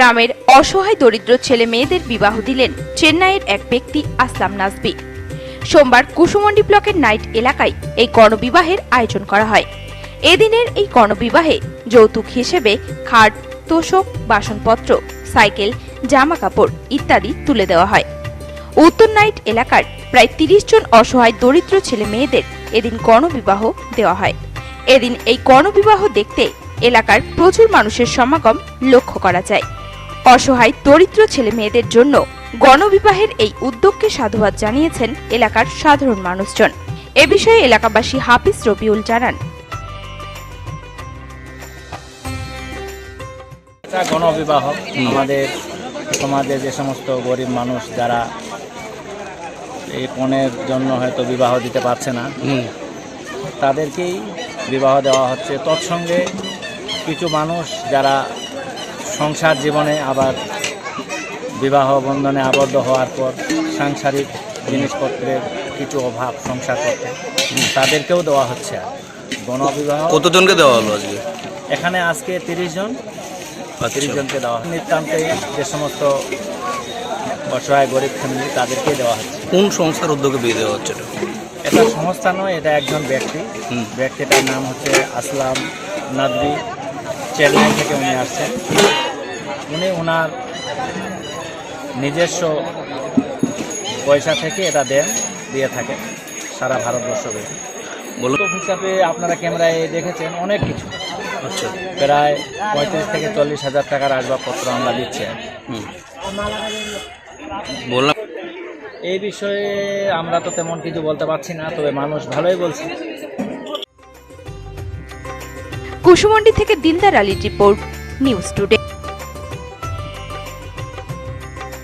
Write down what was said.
গ্রামের অসহায় দরিদ্র ছেলে মেয়েদের বিবাহ দিলেন চেন্নাইয়ের এক ব্যক্তি আসলাম নাজবি। সোমবার কুসুমন্ডি ব্লকের নাইট এলাকায় এই গণবিবাহের আয়োজন করা হয়। এদিনের এই গণবিবাহে যৌতুক হিসেবে খাট, তোষক, বাসনপত্র, সাইকেল জামা কাপড় ইত্যাদি তুলে দেওয়া হয়। উত্তর নাইট এলাকার প্রায় তিরিশ জন অসহায় দরিদ্র ছেলে মেয়েদের এদিন গণবিবাহ দেওয়া হয়। এদিন এই গণবিবাহ দেখতে এলাকার প্রচুর মানুষের সমাগম লক্ষ্য করা যায়। অসহায় দরিদ্র ছেলে মেয়েদের জন্য গণবিবাহের এই উদ্যোগকে সাধুবাদ জানিয়েছেন এলাকার সাধারণ মানুষজন। এ বিষয়ে এলাকাবাসী হাফিজ রবিউল জানান। গণবিবাহ। আমাদের সমাজে যে সমস্ত গরিব মানুষ যারা এই পণের জন্য হয়তো বিবাহ দিতে পারছে না তাদেরকেই বিবাহ দেওয়া হচ্ছে। তৎসঙ্গে কিছু মানুষ যারা সংসার জীবনে আবার বিবাহ বন্ধনে আবদ্ধ হওয়ার পর সাংসারিক জিনিসপত্রের কিছু অভাব সংসার করতে তাদেরকেও দেওয়া হচ্ছে আর গণবিবাহ কতজনকে দেওয়া হলো আজকে? এখানে আজকে তিরিশ জন। তিরিশ আচ্ছা জনকে দেওয়া হয়। নিতান্তে যে সমস্ত অসহায় গরিব ফ্যামিলি তাদেরকে দেওয়া হচ্ছে। কোন সংস্থার উদ্যোগে বিয়ে দেওয়া হচ্ছে এটা? এটা সংস্থা নয় এটা একজন ব্যক্তি। ব্যক্তিটার নাম হচ্ছে আসলাম নাদবি। চেন্নাই থেকে উনি আসছেন। উনি ওনার নিজস্ব পয়সা থেকে এটা দেন দিয়ে থাকে সারা ভারতবর্ষ ব্যাপী বলুন। হিসাবে আপনারা ক্যামেরায় দেখেছেন অনেক কিছু। আচ্ছা। প্রায় পঁয়ত্রিশ থেকে চল্লিশ হাজার টাকার আসবাবপত্র আমরা দিচ্ছি। হুম। বললাম। এই বিষয়ে আমরা তো তেমন কিছু বলতে পারছি না তবে মানুষ ভালোই বলছে। কুসুমন্ডি থেকে দিলদার আলীর রিপোর্ট নিউজ টুডে।